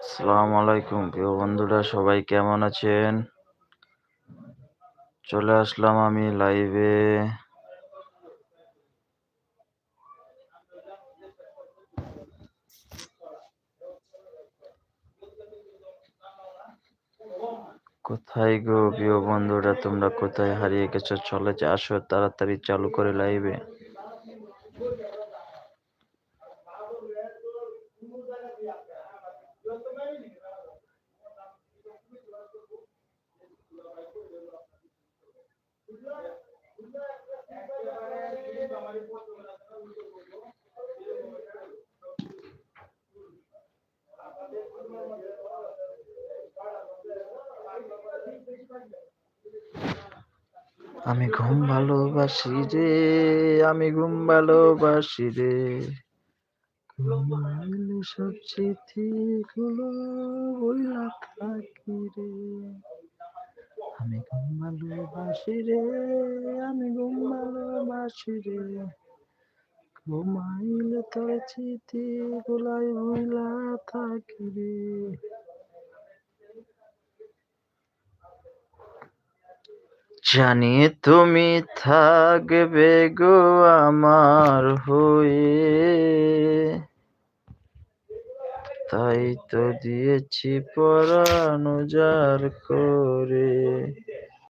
আসসালামু আলাইকুম, প্রিয় বন্ধুরা, সবাই কেমন আছেন? চলে আসলাম আমি লাইভে কোথায় গো, প্রিয় বন্ধুরা, তোমরা কোথায় হারিয়ে গেছো? চলে আসো তাড়াতাড়ি চালু করে লাইভে আমি ঘুম ভালোবাসি রে, আমি ঘুম ভালোবাসি রে। ঘুমাইলে সব স্মৃতিগুলো বইলা থাকি রে। আমি ঘুম ভালোবাসি রে তোর স্মৃতি গুলাই জানি তুমি থাকবে গো আমার হয়ে। তাই তো দিয়েছি পরানো যার করে।